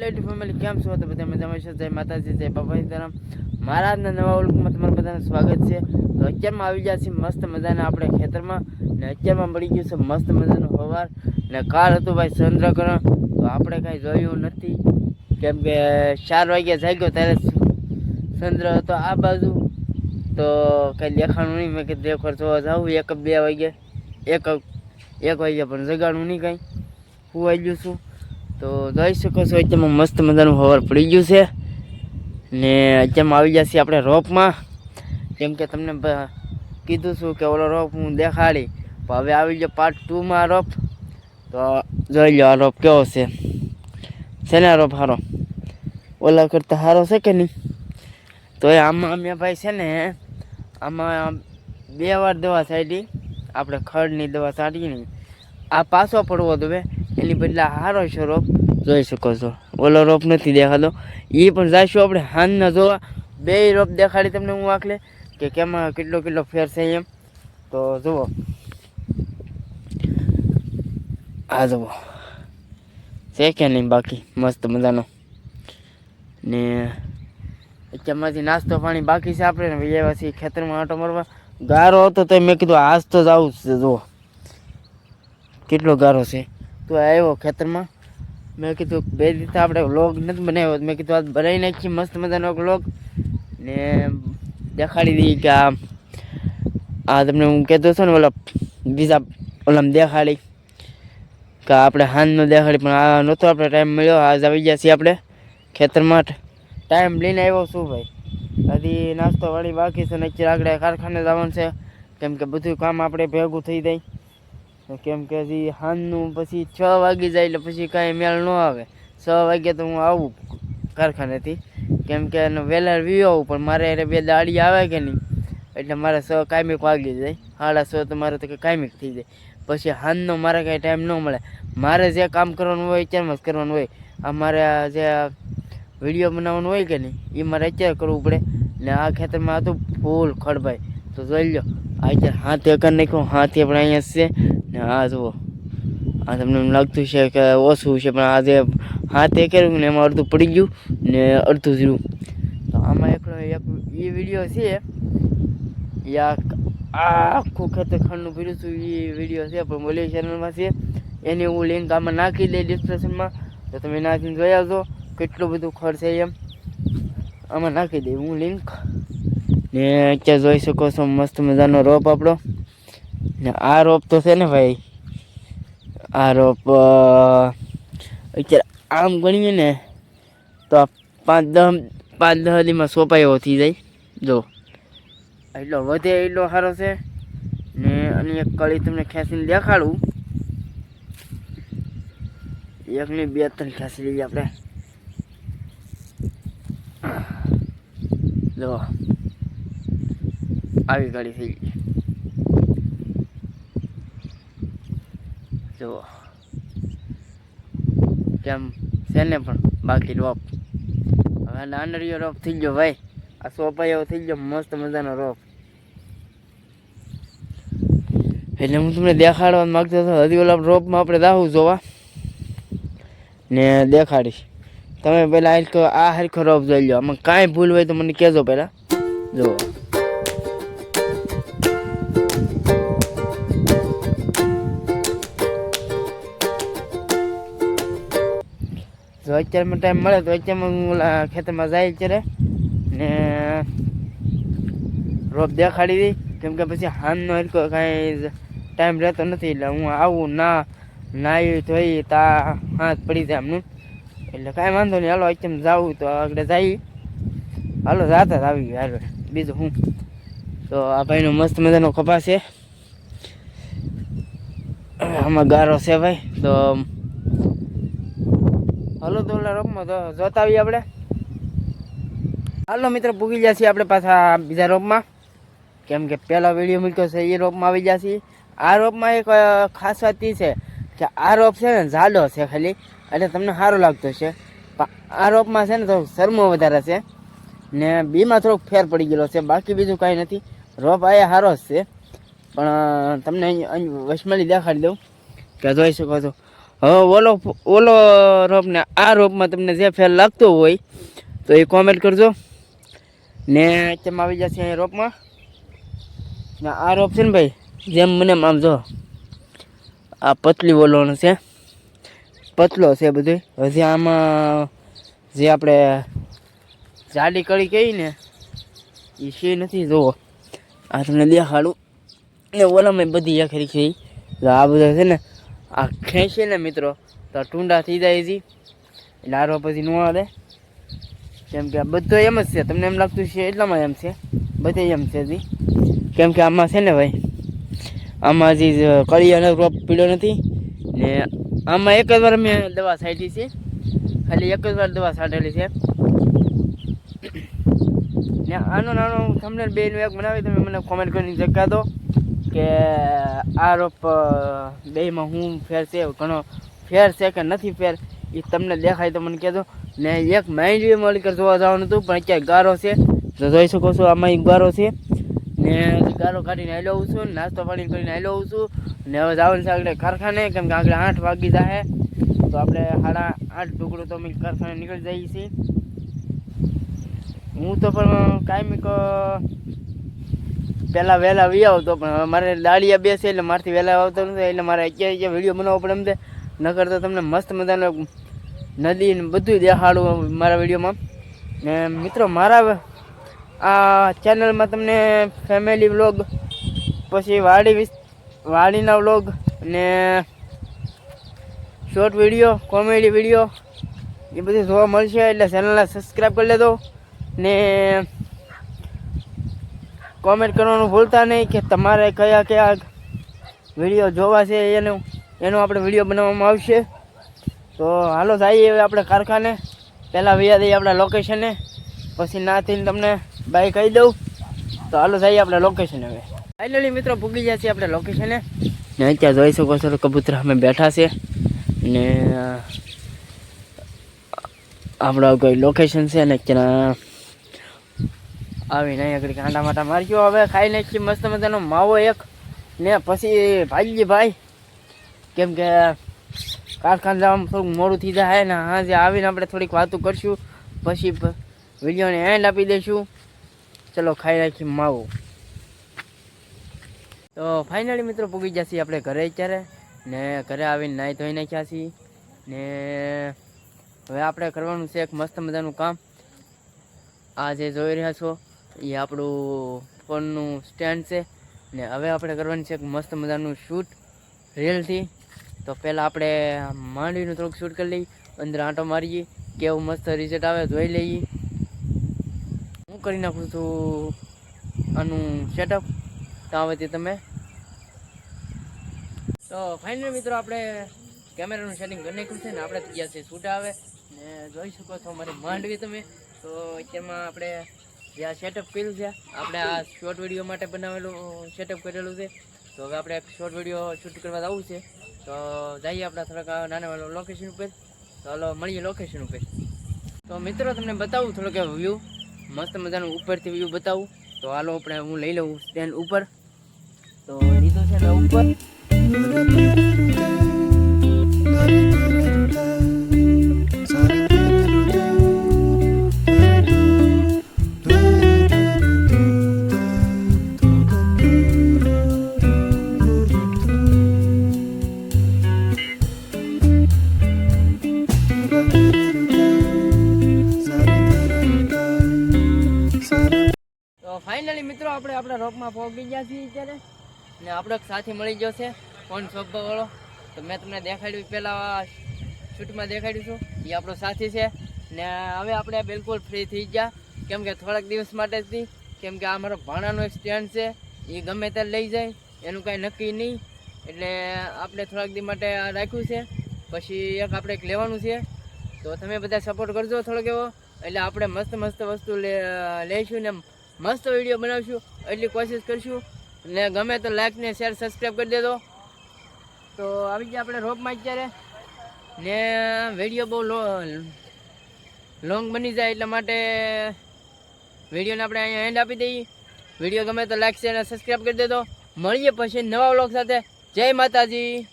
Hello family કેમ છો તો બધા મજામાં છો? જય માતાજી, જય બાબા સીતારામ. મારા નવા ઓળખમાં તમારું બધાનું સ્વાગત છે. તો અત્યારમાં આવી ગયા છે મસ્ત મજાના આપણે ખેતરમાં. ને અત્યારમાં મળી ગયું છે મસ્ત મજાનું હવાર. ને કાલ હતું ભાઈ ચંદ્રગ્રહણ. તો આપણે કાંઈ જોયું નથી. કેમ કે ચાર વાગ્યા જાગ્યો ત્યારે ચંદ્ર હતો આ બાજુ. તો કંઈ દેખાણું નહીં. મેં કીધું દેખર જોવા જાઉં. એક બે વાગે, એક એક વાગ્યા પણ જગાડું નહીં કાંઈ. હું આવી ગયું છું. તો જોઈ શકો છો અત્યારમાં મસ્ત મજાનું હવાર પડી ગયું છે. ને અત્યારમાં આવી જશે આપણે રોપમાં. કેમ કે તમને કીધું છું કે ઓલો રોપ હું દેખાડી. પણ હવે આવી ગયો પાર્ટ ટુમાં રોપ. તો જોઈ લો આ રોપ કેવો છે. છે ને આ રોપ સારો ઓલા કરતાં સારો છે કે નહીં? તો એ આમાં અમે ભાઈ છે ને, આમાં બે વાર દવા છાંટી આપણે ખડની દવા છાંટી આ પાછો પડવો દવે એની બદલે સારો છે રોપ. જોઈ શકો છો. ઓલો રોપ નથી દેખાતો. એ પણ જઈશું આપણે હાનના જોવા. બે રોપ દેખાડી તમને હું આખલે. કે કેમાં કેટલો કેટલો ફેર છે એમ. તો જુઓ. આ જુઓ. છે કે નહીં બાકી? મસ્ત મજાનો. ને અત્યારમાંથી નાસ્તો પાણી બાકી છે આપણે. છીએ ખેતરમાં આંટો મારવા. ગારો હતો તો મેં કીધું આજ તો જ આવું છે, જુઓ. કેટલો ગારો છે. તો આવ્યો ખેતરમાં? મેં કીધું, બે દિવસ આપણે વ્લોગ નથી બનાવ્યો. મેં કીધું, આજ બનાવી નાખીએ, મસ્ત મજાનો વ્લોગ ને દેખાડી દઈએ કે આ આ તમને હું કહેતો છું ને, ઓલા બીજા ઓલામાં દેખાડી. કે આપણે હાંજનો દેખાડી, પણ આ નહોતો આપણે ટાઈમ મળ્યો. આજ આવી ગયા છીએ આપણે ખેતરમાં. ટાઈમ લઈને આવ્યો છું ભાઈ. હજી નાસ્તો વાળી બાકી છે ને આગળ કારખાને જવાનું છે. કેમ કે બધું કામ આપણે ભેગું થઈ જાય. કેમ કે હજી સાંજનું પછી છ વાગી જાય એટલે પછી કાંઈ મેળ ન આવે. છ વાગે તો હું આવું કારખાનેથી. કેમ કે એનો વહેલા વી આવું, પણ મારે એને બે દાડી આવે કે નહીં? એટલે મારે છ કાયમિક વાગી જાય. સાડા છ તો મારે તો કે કાયમિક થઈ જાય. પછી સાંજનો મારે કાંઈ ટાઈમ ન મળે. મારે જે કામ કરવાનું હોય, અત્યારમાં જ કરવાનું હોય. આ મારે જે વીડિયો બનાવવાનું હોય કે નહીં એ મારે અત્યારે કરવું પડે. ને આ ખેતરમાં હતું ફૂલ ખડભાઈ. તો જોઈ લો આ અત્યારે હાથે કરી નાખ્યો, હાથે પણ અહીંયા છે. ને આ જુઓ. આ તમને એમ લાગતું છે કે ઓછું છે, પણ આજે જે હાથે કર્યું ને એમાં અડધું પડી ગયું ને અડધું રહ્યું તો આમાં એકલો એક એ વીડિયો છે આ આખું ખેતર ખંડનું પીડ્યું છું, એ વીડિયો છે, પણ બોલી ચેનલમાં છે. એની હું લિંક આમાં નાખી દઈ ડિસ્ક્રિપ્શનમાં તો તમે નાખીને જોઈ આવજો, કેટલું બધું ખર્ચ છે એમ. આમાં નાખી દઈ હું લિંક ને અત્યારે જોઈ શકો છો, મસ્ત મજાનો રોપ આપણો. ને આ રોપ તો છે ને ભાઈ. આ રોપ અત્યારે આમ ગણીએ ને તો પાંચ દસ પાંચ દસ દીમાં સોપાય થઈ જાય. જો એટલો વધે એટલો સારો છે. ને અને એક કળી તમને ખેંચીને દેખાડું. એકની બે ત્રણ ખેંચી લઈએ આપણે. જો, આવી ગાડી થઈ ગઈ. જુઓ કેમ? છે ને પણ? બાકી રોપ. હવે નાનડીયો રોપ થઈ ગયો ભાઈ. આ સોપાયો થઈ ગયો, મસ્ત મજાનો રોપ. એટલે હું તમને દેખાડવા માંગતો હતો, હજી ઓલા રોપમાં આપણે દાહું જોવા. ને દેખાડીશ. તમે પહેલાં આ હરખો રોપ જોઈ લો આમાં કાંઈ ભૂલ હોય તો મને કહેજો પહેલાં. જુઓ. જો અત્યારમાં ટાઈમ મળે તો અત્યારમાં હું ઓલા ખેતરમાં જાય અત્યારે ને રોપ દેખાડી દઈ. કેમ કે પછી હાનનો હરકો કાંઈ ટાઈમ રહેતો નથી એટલે હું આવું ના નાહી ધોઈ તા હાથ પડી જાય એમનું. એટલે કાંઈ વાંધો નહીં. હાલો અત્યારે જાવું તો આગળ જઈ હાલો, જાતા જ આવી આગળ બીજું હું? તો આ ભાઈનો મસ્ત મજાનો કપાસ છે. આમાં ગારો છે ભાઈ. તો હાલો દોલા રોપમાં તો જોતા આવીએ આપણે. હાલો મિત્ર પૂગી ગયા છીએ આપણે પાછા બીજા રોપમાં. કેમ કે પહેલો વીડિયો મૂક્યો છે, એ રોપમાં આવી ગયા છીએ. આ રોપમાં એક ખાસ વાત એ છે કે આ રોપ છે ને જાડો છે ખાલી, એટલે તમને સારું લાગતું છે આ રોપમાં છે ને તો શરમો વધારે છે ને બીમાં થોડોક ફેર પડી ગયેલો છે, બાકી બીજું કાંઈ નથી. રોપ આ સારો જ છે. પણ તમને અહીં વચમાલી દેખાડી દઉં કે જોઈ શકો છો. હવે ઓલો ઓલો રોપને, આ રોપમાં તમને જે ફેર લાગતો હોય, તો એ કોમેન્ટ કરજો. ને તેમ આવી જશે અહીં રોપમાં? ને આ રોપ છે ને ભાઈ, જેમ મને આમ જો, આ પતલી ઓલોનો છે. પતલો છે બધું. હજી આમાં જે આપણે જાડી કળી કહી ને, એ છે નથી, જુઓ. આ તમને દેખાડું. ને ઓલામાં બધી આખરી છે. આ બધા છે ને આ ખેંચે ને મિત્રો, તો ટૂંડા થઈ જાય છે એટલે આરો પછી ન આવે કેમ કે આ બધો એમ જ છે, તમને એમ લાગતું છે એટલામાં એમ છે. બધે એમ છે જી કેમ કે આમાં છે ને ભાઈ, આમાં હજી કળિયાનો રોપ પીળો નથી. ને આમાં એક જ વાર મેં દવા છાંટી છે. ખાલી એક જ વાર દવા છાંટેલી છે. ને આનો નાનો તમને બેનું એક બનાવી, તમે મને કોમેન્ટ કરીને જગ્યા દો કે આ રોપ બેમાં હું ફેર છે ઘણો ફેર છે કે નથી ફેર એ તમને દેખાય તો મને કહેજો. ને એક માઇન્ડ મળી કર જોવા જવાનું હતું, પણ ક્યાંય ગારો છે. તો જોઈ શકો છો, આમાં એક ગારો છે. ને ગારો કાઢીને આવું છું, નાસ્તો પાણી કરીને આવી આવું છું. ને હવે જવાનું છે આગળ કારખાને, કેમ કે આગળ આઠ વાગી જાય તો આપણે સાડા આઠ ટુકડો તો અમે કારખાને નીકળી જઈએ છીએ. હું તો પણ કાયમિક પહેલાં વહેલા વી આવતો, પણ મારે દાળિયા બેસે એટલે મારથી વહેલા આવતો નથી, એટલે મારે અત્યારે જે વીડિયો બનાવવો પડે એમ તે, નકર તો તમને મસ્ત મજાનો નદી ને બધું દેખાડું મારા વિડીયોમાં. ને મિત્રો, મારા આ ચેનલમાં તમને ફેમિલી વ્લોગ પછી વાડી વાડીના વ્લોગ ને શોર્ટ વીડિયો કોમેડી વીડિયો એ બધું જોવા મળશે, એટલે ચેનલને સબસ્ક્રાઈબ કરી લેજો. ને કોમેન્ટ કરવાનું ભૂલતા નહીં કે તમારે કયા કયા વીડિયો જોવા છે એનું, એનો આપણે વીડિયો બનાવવામાં આવશે. તો હાલો જઈએ હવે આપણે કારખાને. પહેલાં વૈયા દઈએ આપણા લોકેશને પછી ના થઈને તમને બાય કહી દઉં. તો હાલો જઈએ આપણે લોકેશન હવે. ફાઇનલી મિત્રો ભૂગી ગયા છીએ આપણે લોકેશને ને અત્યારે જોઈ શકો છો કબૂતર અમે બેઠા છે. ને આપણો કોઈ લોકેશન છે ને ત્યાં આવીને અહીં આગળ કાંટા માટા માર્યો હવે ખાઈ નાખી મસ્ત મજાનો માવો એક. ને પછી ભાઈજી ભાઈ કેમ કે કારખાન જવામાં થોડુંક મોડું થઈ જાય ને હાજે આવીને આપણે થોડીક વાતો કરશું. પછી વિડીયોને એન્ડ આપી દઈશું. ચલો ખાઈ નાખી માવો. તો ફાઇનલી મિત્રો પૂગી જશે આપણે ઘરે અત્યારે. ને ઘરે આવીને નાહી ધોઈ નાખ્યા છીએ. ને હવે આપણે કરવાનું છે એક મસ્ત મજાનું કામ. આ જે જોઈ રહ્યા છો એ આપણું ફોનનું સ્ટેન્ડ છે. ને હવે આપણે કરવાનું છે મસ્ત મજાનું શૂટ રીલથી. તો પહેલાં આપણે માંડવીનું થોડુંક શૂટ કરી લઈએ, અંદર આંટો મારીએ, કેવું મસ્ત રિઝલ્ટ આવે જોઈ લઈએ. હું કરી નાખું છું આનું સેટઅપ વચ્ચે તમે. તો ફાઇનલ મિત્રો આપણે કેમેરાનું સેટિંગ કરી નાખ્યું છે ને આપણે ગયા છે શૂટ આવે, ને જોઈ શકો છો મારી માંડવી તમે. તો અત્યારમાં આપણે જે આ સેટઅપ કર્યું છે, આપણે આ શોર્ટ વીડિયો માટે બનાવેલું સેટઅપ કરેલું છે. તો હવે આપણે શોર્ટ વીડિયો શૂટ કરવા જવું છે. તો જઈએ આપણે થોડાક નાના વાળા લોકેશન ઉપર. તો હલો, મળીએ લોકેશન ઉપર. તો મિત્રો, તમને બતાવું થોડોક વ્યૂ મસ્ત મજાનું ઉપરથી વ્યૂ બતાવું. તો હાલો, આપણે હું લઈ લઉં સ્ટેન્ડ ઉપર. તો લીધો છે ને ઉપર. ફાઇનલી મિત્રો, આપણે આપણા રોકમાં પહોંચી ગયા છીએ અત્યારે. ને આપણો સાથી મળી ગયો છે કોણ વાળો તો મેં તમને દેખાડ્યું પહેલાં શૂટમાં દેખાડ્યું છું. એ આપણો સાથી છે. ને હવે આપણે બિલકુલ ફ્રી થઈ ગયા. કેમ કે થોડાક દિવસ માટે જ કેમ કે આ મારો ભાણાનો સ્ટેન્ડ છે. એ ગમે ત્યારે લઈ જાય. એનું કાંઈ નક્કી નહીં. એટલે આપણે થોડાક દી માટે રાખ્યું છે. પછી એક આપણે એક લેવાનું છે. તો તમે બધા સપોર્ટ કરજો થોડોક એવો. એટલે આપણે મસ્ત મસ્ત વસ્તુ લઈશું ને મસ્ત વીડિયો બનાવશું. એટલી કોશિશ કરીશું. ને ગમે તો લાઈક ને શેર સબસ્ક્રાઈબ કરી દેજો. તો આવી ગયા આપણે રોપમાં અત્યારે. ને વીડિયો બહુ લોંગ બની જાય એટલા માટે વિડીયોને આપણે અહીંયા એન્ડ આપી દઈએ. વીડિયો ગમે તો લાઈક શેર અને સબસ્ક્રાઈબ કરી દેજો. મળીએ પછી નવા વ્લોગ સાથે. જય માતાજી.